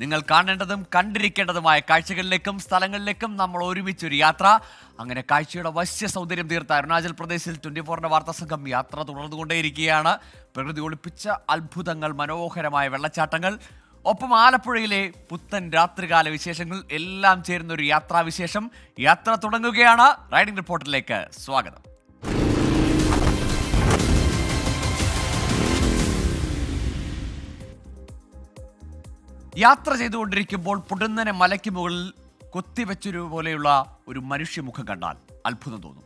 നിങ്ങൾ കാണേണ്ടതും കണ്ടിരിക്കേണ്ടതുമായ കാഴ്ചകളിലേക്കും സ്ഥലങ്ങളിലേക്കും നമ്മൾ ഒരുമിച്ചൊരു യാത്ര. അങ്ങനെ കാഴ്ചയുടെ വശ്യ സൗന്ദര്യം തീർത്ത അരുണാചൽ പ്രദേശിൽ ട്വന്റി ഫോറിന്റെ വാർത്താ സംഘം യാത്ര തുടർന്നുകൊണ്ടേയിരിക്കുകയാണ് പ്രകൃതി ഒളിപ്പിച്ച അത്ഭുതങ്ങൾ മനോഹരമായ വെള്ളച്ചാട്ടങ്ങൾ ഒപ്പം ആലപ്പുഴയിലെ പുത്തൻ രാത്രികാല വിശേഷങ്ങൾ എല്ലാം ചേരുന്ന ഒരു യാത്രാവിശേഷം. യാത്ര തുടങ്ങുകയാണ്. റൈഡിംഗ് റിപ്പോർട്ടിലേക്ക് സ്വാഗതം. യാത്ര ചെയ്തുകൊണ്ടിരിക്കുമ്പോൾ പുടുന്നനെ മലയ്ക്ക് മുകളിൽ കൊത്തിവെച്ചൊരു പോലെയുള്ള ഒരു മനുഷ്യമുഖം കണ്ടാൽ അത്ഭുതം തോന്നും.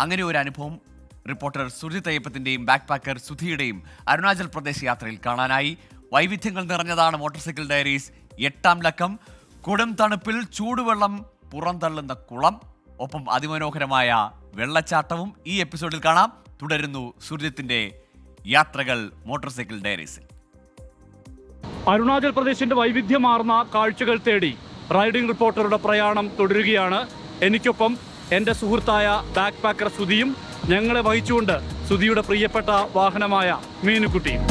അങ്ങനെ ഒരു അനുഭവം റിപ്പോർട്ടർ സുജിത് തയ്യപ്പത്തിന്റെയും ബാക്ക് പാക്കർ സുധിയുടെയും അരുണാചൽ പ്രദേശ് യാത്രയിൽ കാണാനായി. വൈവിധ്യങ്ങൾ നിറഞ്ഞതാണ് മോട്ടോർ സൈക്കിൾ ഡയറീസ്. എട്ടാം ലക്കം. കൊടും തണുപ്പിൽ ചൂടുവെള്ളം പുറന്തള്ളുന്ന കുളം. ഒപ്പം അതിമനോഹരമായ വെള്ളച്ചാട്ടവും ഈ എപ്പിസോഡിൽ കാണാം. തുടരുന്നു സുജിത്തിന്റെ യാത്രകൾ മോട്ടോർ സൈക്കിൾ ഡയറീസിൽ. അരുണാചൽ പ്രദേശിന്റെ വൈവിധ്യമാർന്ന കാഴ്ചകൾ തേടി റൈഡിംഗ് റിപ്പോർട്ടറുടെ പ്രയാണം തുടരുകയാണ്. എനിക്കൊപ്പം എന്റെ സുഹൃത്തായ ബാക്ക് പാക്കർ സുധിയും ഞങ്ങളെ വഹിച്ചുകൊണ്ട് സുധിയുടെ പ്രിയപ്പെട്ട വാഹനമായ മീനുക്കുട്ടിയും.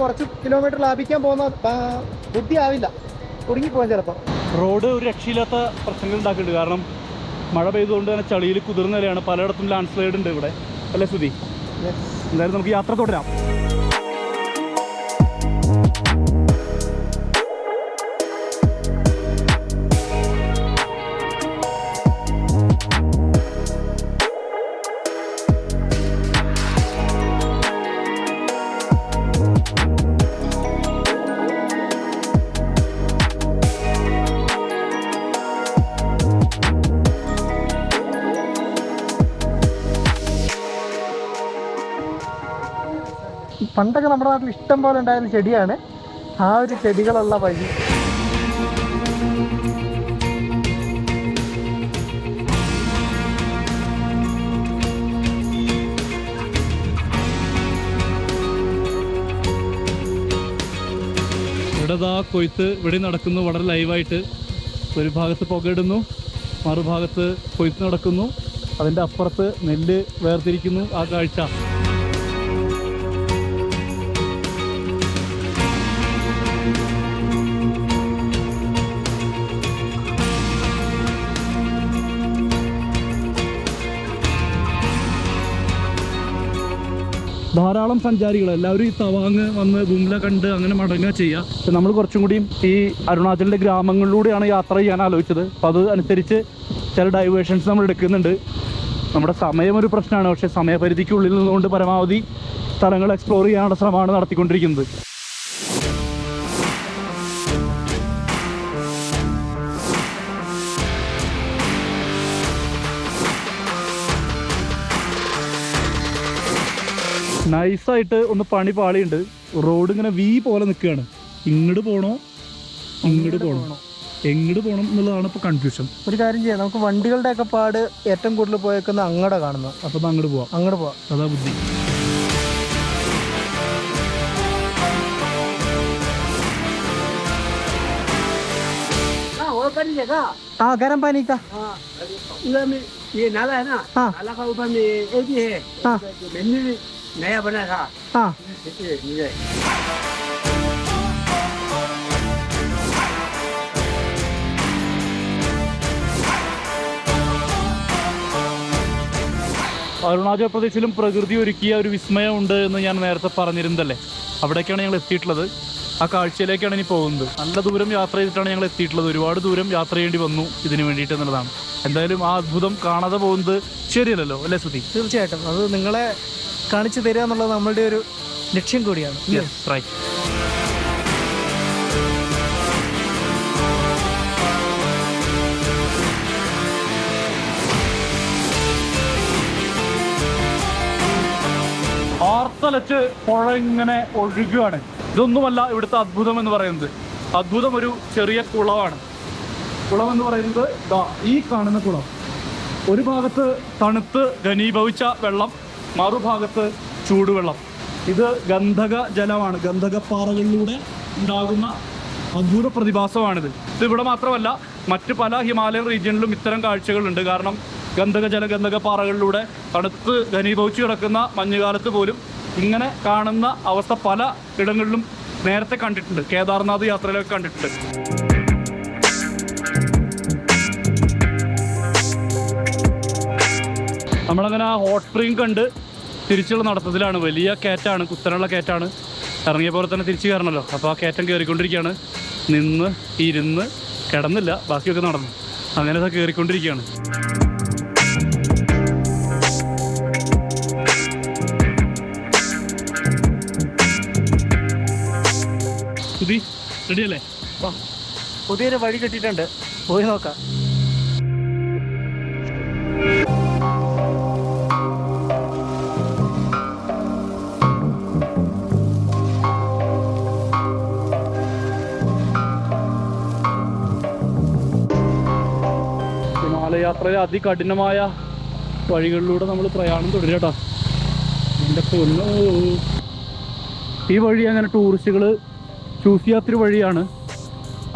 കുറച്ച് കിലോമീറ്റർ ലാഭിക്കാൻ പോകുന്ന ബുദ്ധി ആവില്ല കുടുങ്ങിപ്പോകാൻ ചിലപ്പോൾ റോഡ് ഒരു രക്ഷയില്ലാത്ത പ്രശ്നങ്ങൾ ഉണ്ടാക്കുന്നുണ്ട്. കാരണം മഴ പെയ്തുകൊണ്ട് തന്നെ ചളിയിൽ കുതിർന്ന നിലയാണ്. പലയിടത്തും ലാൻഡ് സ്ലൈഡ് ഉണ്ട് ഇവിടെ. അല്ലേ സുധി? എന്തായാലും നമുക്ക് യാത്ര തുടരാം. പണ്ടൊക്കെ നമ്മുടെ നാട്ടിൽ ഇഷ്ടം പോലെ ഉണ്ടായിരുന്ന ചെടിയാണ്. ആ ഒരു ചെടികളുള്ള വഴി. ഇവിടെ ദാ കൊയ്ത്ത് ഇവിടെ നടക്കുന്നു. വളരെ ലൈവായിട്ട് ഒരു ഭാഗത്ത് പുകയിടുന്നു. മറുഭാഗത്ത് കൊയ്ത്ത് നടക്കുന്നു. അതിന്റെ അപ്പുറത്ത് നെല്ല് വേർതിരിക്കുന്നു. ആ കാഴ്ച. ധാരാളം സഞ്ചാരികൾ എല്ലാവരും ഈ തവാങ് വന്ന് ഗുംല കണ്ട് അങ്ങനെ മടങ്ങുക ചെയ്യുക നമ്മൾ കുറച്ചും കൂടിയും ഈ അരുണാചലിന്റെ ഗ്രാമങ്ങളിലൂടെയാണ് യാത്ര ചെയ്യാൻ ആലോചിച്ചത്. അപ്പം അത് അനുസരിച്ച് ചില ഡൈവേഷൻസ് നമ്മൾ എടുക്കുന്നുണ്ട്. നമ്മുടെ സമയം ഒരു പ്രശ്നമാണ്. പക്ഷേ സമയപരിധിക്കുള്ളിൽ നിന്നുകൊണ്ട് പരമാവധി സ്ഥലങ്ങൾ എക്സ്പ്ലോർ ചെയ്യാനുള്ള ശ്രമമാണ് നടത്തിക്കൊണ്ടിരിക്കുന്നത്. നൈസായിട്ട് ഒന്ന് പണി പാളിയുണ്ട്. റോഡ് ഇങ്ങനെ വി പോലെ നിൽക്കുകയാണ്. ഇങ്ങോട്ട് പോകണോ ഇങ്ങോട്ട് പോകണോ എങ്ങോട്ട് പോകണം എന്നുള്ളതാണ് ഇപ്പോൾ കൺഫ്യൂഷൻ ഒരു കാര്യം ചെയ്യാം. നമുക്ക് വണ്ടികളുടെ ഒക്കെ പാട് ഏറ്റവും കൂടുതൽ പോയേക്കുന്ന അങ്ങടെ കാണുന്നത് അപ്പോൾ അങ്ങോട്ട് പോവാം. അങ്ങോട്ട് പോവാം. അതാ ബുദ്ധി. ആ गर्म पानी का નયા അരുണാചൽ പ്രദേശിലും പ്രകൃതി ഒരുക്കിയ ഒരു വിസ്മയമുണ്ട് എന്ന് ഞാൻ നേരത്തെ പറഞ്ഞിരുന്നല്ലേ? അവിടേക്കാണ് ഞങ്ങൾ എത്തിയിട്ടുള്ളത്. ആ കാഴ്ചയിലേക്കാണ് ഇനി പോകുന്നത്. നല്ല ദൂരം യാത്ര ചെയ്തിട്ടാണ് ഞങ്ങൾ എത്തിയിട്ടുള്ളത്. ഒരുപാട് ദൂരം യാത്ര ചെയ്യേണ്ടി വന്നു ഇതിന് വേണ്ടിയിട്ട് എന്നുള്ളതാണ്. എന്തായാലും ആ അത്ഭുതം കാണാതെ പോകുന്നത് ശരിയല്ലല്ലോ അല്ലേ ശ്രുതി തീർച്ചയായിട്ടും. അത് നിങ്ങളെ കാണിച്ചു തരിക എന്നുള്ളത് നമ്മളുടെ ഒരു ലക്ഷ്യം കൂടിയാണ്. ആർത്തലച്ച് പുഴ ഇങ്ങനെ ഒഴുകുകയാണ്. ഇതൊന്നുമല്ല ഇവിടുത്തെ അത്ഭുതം എന്ന് പറയുന്നത്. അത്ഭുതം ഒരു ചെറിയ കുളമാണ്. കുളം എന്ന് പറയുന്നത് ദാ ഈ കാണുന്ന കുളം. ഒരു ഭാഗത്ത് തണുത്ത് ഘനീഭവിച്ച വെള്ളം മറുഭാഗത്ത് ചൂടുവെള്ളം. ഇത് ഗന്ധക ജലമാണ്. ഗന്ധകപ്പാറകളിലൂടെ ഉണ്ടാകുന്ന അദ്ഭുത പ്രതിഭാസമാണിത്. ഇത് ഇവിടെ മാത്രമല്ല മറ്റ് പല ഹിമാലയൻ റീജിയനിലും ഇത്തരം കാഴ്ചകളുണ്ട്. കാരണം ഗന്ധക ജലഗന്ധക പാറകളിലൂടെ തണുത്ത് ഘനീഭവിച്ചു കിടക്കുന്ന മഞ്ഞുകാലത്ത് പോലും ഇങ്ങനെ കാണുന്ന അവസ്ഥ പല ഇടങ്ങളിലും നേരത്തെ കണ്ടിട്ടുണ്ട്. കേദാർനാഥ് യാത്രയിലൊക്കെ കണ്ടിട്ടുണ്ട്. നമ്മളങ്ങനെ ആ ഹോട്ട് സ്പ്രിങ് കണ്ട് തിരിച്ചുള്ള നടത്തത്തിലാണ്. വലിയ കയറ്റാണ് കുത്തനുള്ള കയറ്റാണ്. പോലെ തന്നെ തിരിച്ചു കയറണമല്ലോ അപ്പോൾ ആ കയറ്റം കയറിക്കൊണ്ടിരിക്കുകയാണ് നിന്ന് ഇരുന്ന് കിടന്നില്ല. ബാക്കിയൊക്കെ നടന്നു. അങ്ങനെ അത് കയറിക്കൊണ്ടിരിക്കുകയാണ് സുധി റെഡിയല്ലേ. പുതിയൊരു വഴി കിട്ടിയിട്ടുണ്ട്. പോയി നോക്കാം. ഹിമാലയ യാത്രയിലെ അതികഠിനമായ വഴികളിലൂടെ നമ്മൾ പ്രയാണം തുടരട്ടാ എന്റെ പൊന്നു. ഈ വഴി അങ്ങനെ ടൂറിസ്റ്റുകൾ ചൂസ് ചെയ്യാത്തൊരു വഴിയാണ്.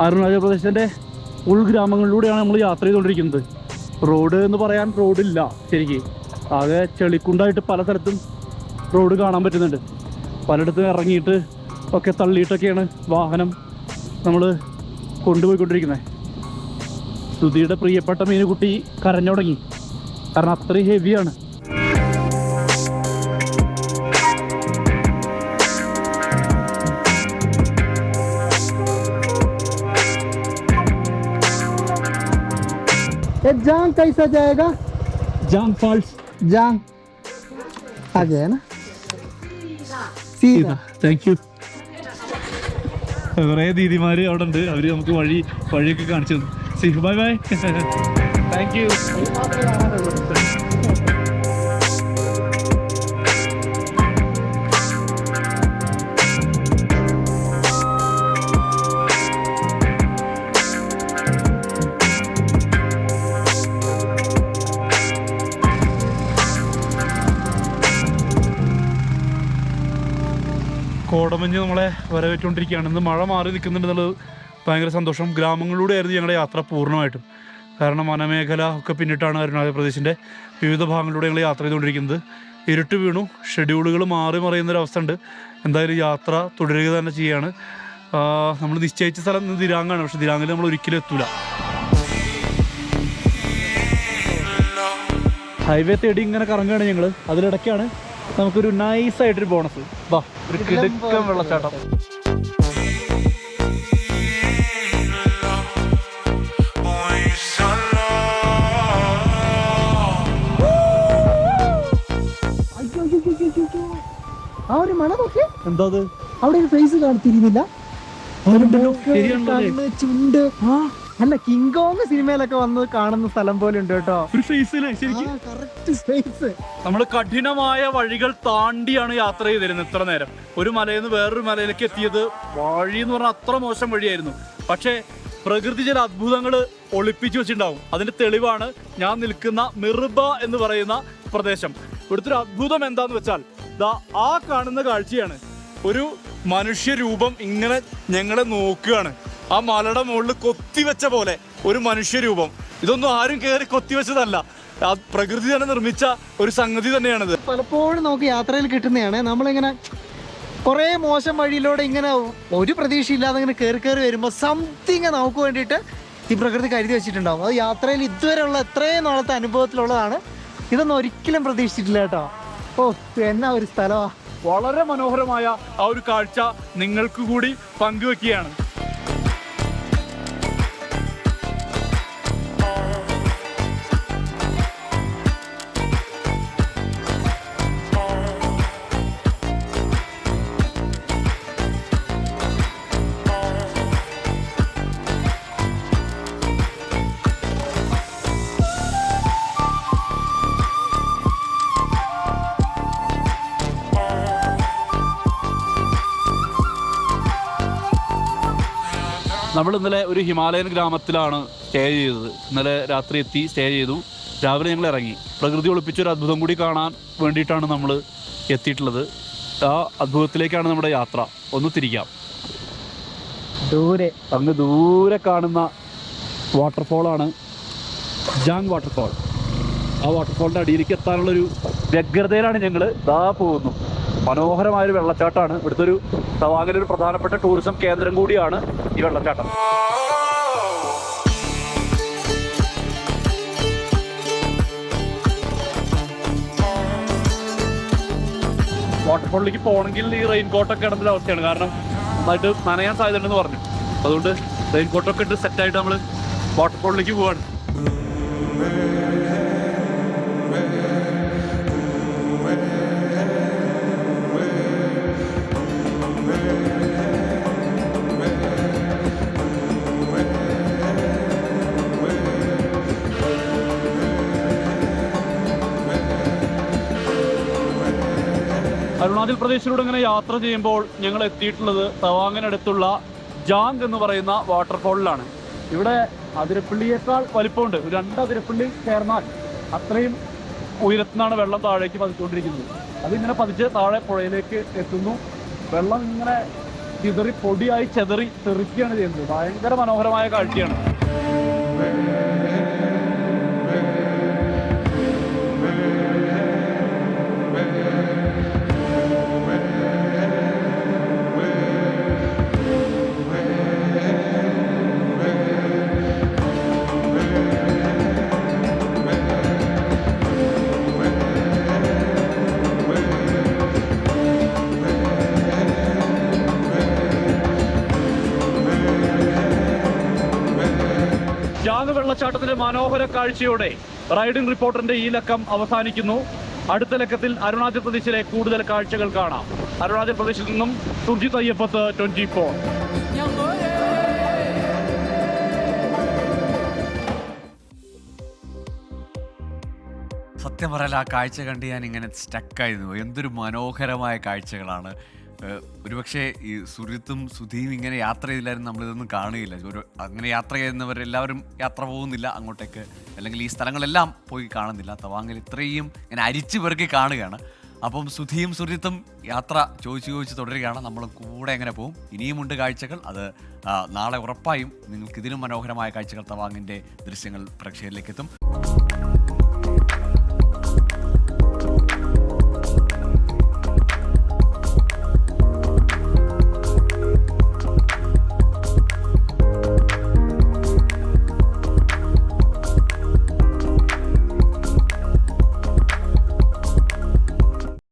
അരുണാചൽ പ്രദേശിന്റെ ഉൾഗ്രാമങ്ങളിലൂടെയാണ് നമ്മൾ യാത്ര ചെയ്തുകൊണ്ടിരിക്കുന്നത്. റോഡ് എന്ന് പറയാൻ റോഡില്ല ശരിക്ക്. ആകെ ചെളിക്കുണ്ടായിട്ട് പല സ്ഥലത്തും റോഡ് കാണാൻ പറ്റുന്നുണ്ട്. പലയിടത്തും ഇറങ്ങിയിട്ട് ഒക്കെ തള്ളിയിട്ടൊക്കെയാണ് വാഹനം നമ്മൾ കൊണ്ടുപോയിക്കൊണ്ടിരിക്കുന്നത്. ശ്രുതിയുടെ പ്രിയപ്പെട്ട മീനുകുട്ടി കരഞ്ഞു തുടങ്ങി കാരണം അത്രയും ഹെവിയാണ് ये जांग कैसा जाएगा ജാം ഫാൾസ് जांग आगे है ना सीधा താങ്ക് യു കുറേ ദീദിമാര് അവിടെ ഉണ്ട് അവര് നമുക്ക് വഴി വഴിയൊക്കെ കാണിച്ചു തന്നു See bye bye thank you കോടമഞ്ഞ് നമ്മളെ വരവേറ്റുകൊണ്ടിരിക്കുകയാണ്. ഇന്ന് മഴ മാറി നിൽക്കുന്നുണ്ട് എന്നുള്ളത് ഭയങ്കര സന്തോഷം. ഗ്രാമങ്ങളിലൂടെ ആയിരുന്നു ഞങ്ങളുടെ യാത്ര പൂർണമായിട്ടും. കാരണം വനമേഖല ഒക്കെ പിന്നിട്ടാണ് അരുണാചൽ പ്രദേശിന്റെ വിവിധ ഭാഗങ്ങളിലൂടെ ഞങ്ങൾ യാത്ര ചെയ്തുകൊണ്ടിരിക്കുന്നത്. ഇരുട്ട് വീണു. ഷെഡ്യൂളുകൾ മാറി മറിയുന്നൊരവസ്ഥ ഉണ്ട്. എന്തായാലും യാത്ര തുടരുക തന്നെ ചെയ്യാണ്. നമ്മൾ നിശ്ചയിച്ച സ്ഥലം ദിരാങ്ങാണ്. പക്ഷെ ദിരാങ്ങിൽ നമ്മൾ ഒരിക്കലും എത്തൂല. ഹൈവേ തേടി ഇങ്ങനെ കറങ്ങുകയാണ് ഞങ്ങൾ അതിലിടയ്ക്കാണ് നമുക്കൊരു നൈസ് ആയിട്ടൊരു ബോണസ് വാ ഒരു കിടക്കം വെള്ളച്ചാട്ടം. ഒരു മണ നോക്കിയേ. എന്താ അവിടെ ഒരു ഫേസ് കാണത്തിരുന്നില്ല? കണ്ണ് ചുണ്ട് അല്ല കിങ് കോങ് സിനിമയിലൊക്കെ വന്ന് കാണുന്ന സ്ഥലം പോലെ ഉണ്ട് കേട്ടോ. ഒരു സ്പേസ് നമ്മൾ കഠിനമായ വഴികൾ താണ്ടിയാണ് യാത്ര ചെയ്തിരുന്നത് ഇത്ര നേരം. ഒരു മലയിൽ നിന്ന് വേറൊരു മലയിലേക്ക് എത്തിയത് വഴി എന്ന് പറഞ്ഞാൽ അത്ര മോശം വഴിയായിരുന്നു. പക്ഷേ പ്രകൃതി ചില അത്ഭുതങ്ങൾ ഒളിപ്പിച്ചു വെച്ചിട്ടുണ്ടാവും. അതിന്റെ തെളിവാണ് ഞാൻ നിൽക്കുന്ന മിർബ എന്ന് പറയുന്ന പ്രദേശം. ഇവിടുത്തെ ഒരു അത്ഭുതം എന്താന്ന് വെച്ചാൽ ദാ ആ കാണുന്ന കാഴ്ചയാണ്. ഒരു മനുഷ്യരൂപം ഇങ്ങനെ ഞങ്ങളെ നോക്കുകയാണ്. ആ മലയുടെ മുകളിൽ കൊത്തിവെച്ച പോലെ ഒരു മനുഷ്യരൂപം. ഇതൊന്നും ആരും കയറി കൊത്തിവെച്ചതല്ല പ്രകൃതി തന്നെ നിർമ്മിച്ച ഒരു സംഗതി തന്നെയാണിത്. പലപ്പോഴും നമുക്ക് യാത്രയിൽ കിട്ടുന്നതാണ്. നമ്മളിങ്ങനെ കുറേ മോശം വഴിയിലൂടെ ഇങ്ങനെ ഒരു പ്രതീക്ഷയില്ലാതെ ഇങ്ങനെ കയറി കയറി വരുമ്പോൾ സംതിങ് നമുക്ക് വേണ്ടിയിട്ട് ഈ പ്രകൃതി കരുതി വെച്ചിട്ടുണ്ടാവും. അത് യാത്രയിൽ ഇതുവരെയുള്ള എത്രയും നാളത്തെ അനുഭവത്തിലുള്ളതാണ്. ഇതൊന്നും ഒരിക്കലും പ്രതീക്ഷിച്ചിട്ടില്ല കേട്ടോ. ഓ എന്നാ ഒരു സ്ഥലമാ വളരെ മനോഹരമായ ആ ഒരു കാഴ്ച നിങ്ങൾക്ക് കൂടി പങ്കുവെക്കുകയാണ്. നമ്മൾ ഇന്നലെ ഒരു ഹിമാലയൻ ഗ്രാമത്തിലാണ് സ്റ്റേ ചെയ്തത്. ഇന്നലെ രാത്രി എത്തി സ്റ്റേ ചെയ്തു. രാവിലെ ഞങ്ങൾ ഇറങ്ങി. പ്രകൃതി ഒളിപ്പിച്ചൊരു അത്ഭുതം കൂടി കാണാൻ വേണ്ടിയിട്ടാണ് നമ്മൾ എത്തിയിട്ടുള്ളത്. ആ അത്ഭുതത്തിലേക്കാണ് നമ്മുടെ യാത്ര. ഒന്ന് തിരിക്കാം. ദൂരെ അങ്ങ് ദൂരെ കാണുന്ന വാട്ടർഫോളാണ് ജാങ് വാട്ടർഫോൾ ആ വാട്ടർഫോളിന്റെ അടിയിലേക്ക് എത്താനുള്ളൊരു വ്യഗ്രതയിലാണ് ഞങ്ങൾ ദാ പോകുന്നു മനോഹരമായൊരു വെള്ളച്ചാട്ടമാണ്. ഇവിടുത്തെ ഒരു തവാങ്ങിലെ ഒരു പ്രധാനപ്പെട്ട ടൂറിസം കേന്ദ്രം കൂടിയാണ് ഈ വെള്ളച്ചാട്ടം. വാട്ടർഫോളിലേക്ക് പോകണമെങ്കിൽ ഈ റെയിൻ ഇടേണ്ട അവസ്ഥയാണ്. കാരണം നന്നായിട്ട് നനയാൻ സാധ്യതയുണ്ടെന്ന് പറഞ്ഞു. അതുകൊണ്ട് റെയിൻ കോട്ടൊക്കെ ഇട്ട് സെറ്റായിട്ട് നമ്മൾ വാട്ടർഫോളിലേക്ക് പോവാണ്. അരുണാചൽ പ്രദേശിലൂടെ ഇങ്ങനെ യാത്ര ചെയ്യുമ്പോൾ ഞങ്ങൾ എത്തിയിട്ടുള്ളത് തവാങ്ങിനടുത്തുള്ള ജാങ് എന്ന് പറയുന്ന വാട്ടർഫോളിലാണ്. ഇവിടെ അതിരപ്പള്ളിയേക്കാൾ വലിപ്പമുണ്ട്. രണ്ട് അതിരപ്പള്ളി ചേർന്നാൽ അത്രയും ഉയരത്തിനാണ് വെള്ളം താഴേക്ക് പതിച്ചുകൊണ്ടിരിക്കുന്നത്. അതിങ്ങനെ പതിച്ച് താഴെ പുഴയിലേക്ക് എത്തുന്നു. വെള്ളം ഇങ്ങനെ ചിതറി പൊടിയായി ചെതറി തെറിക്കുകയാണ് ചെയ്യുന്നത്. ഭയങ്കര മനോഹരമായ കാഴ്ചയാണ്. ജാങ് വെള്ളച്ചാട്ടത്തിന്റെ മനോഹര കാഴ്ചയോടെ റൈഡിംഗ് റിപ്പോർട്ടറിന്റെ ഈ ലക്കം അവസാനിക്കുന്നു. അടുത്ത ലക്കത്തിൽ അരുണാചൽ പ്രദേശിലെ കൂടുതൽ കാഴ്ചകൾ കാണാം. അരുണാചൽ പ്രദേശിൽ നിന്നും സുർജിത് അയ്യപ്പത്ത് ട്വന്റി ഫോർ. സത്യം പറയാൻ ആ കാഴ്ച കണ്ട് ഞാൻ ഇങ്ങനെ സ്റ്റക്കായിരുന്നു എന്തൊരു മനോഹരമായ കാഴ്ചകളാണ്. ഒരുപക്ഷെ ഈ സുരിത്തും സുധിയും ഇങ്ങനെ യാത്ര ചെയ്തില്ലായിരുന്നു നമ്മളിതൊന്നും കാണുകയില്ല. ഒരു അങ്ങനെ യാത്ര ചെയ്യുന്നവരെല്ലാവരും യാത്ര പോകുന്നില്ല അങ്ങോട്ടേക്ക്. അല്ലെങ്കിൽ ഈ സ്ഥലങ്ങളെല്ലാം പോയി കാണുന്നില്ല. തവാങ്ങിൽ ഇത്രയും ഇങ്ങനെ അരിച്ചു പെറുക്കി കാണുകയാണ്. അപ്പം സുധിയും സുരിത്തും യാത്ര ചോദിച്ചു ചോദിച്ച് തുടരുകയാണ്. നമ്മൾ കൂടെ എങ്ങനെ പോകും ഇനിയുമുണ്ട് കാഴ്ചകൾ. അത് നാളെ ഉറപ്പായും നിങ്ങൾക്ക് ഇതിലും മനോഹരമായ കാഴ്ചകൾ തവാങ്ങിന്റെ ദൃശ്യങ്ങൾ പ്രേക്ഷകരിലേക്ക് എത്തും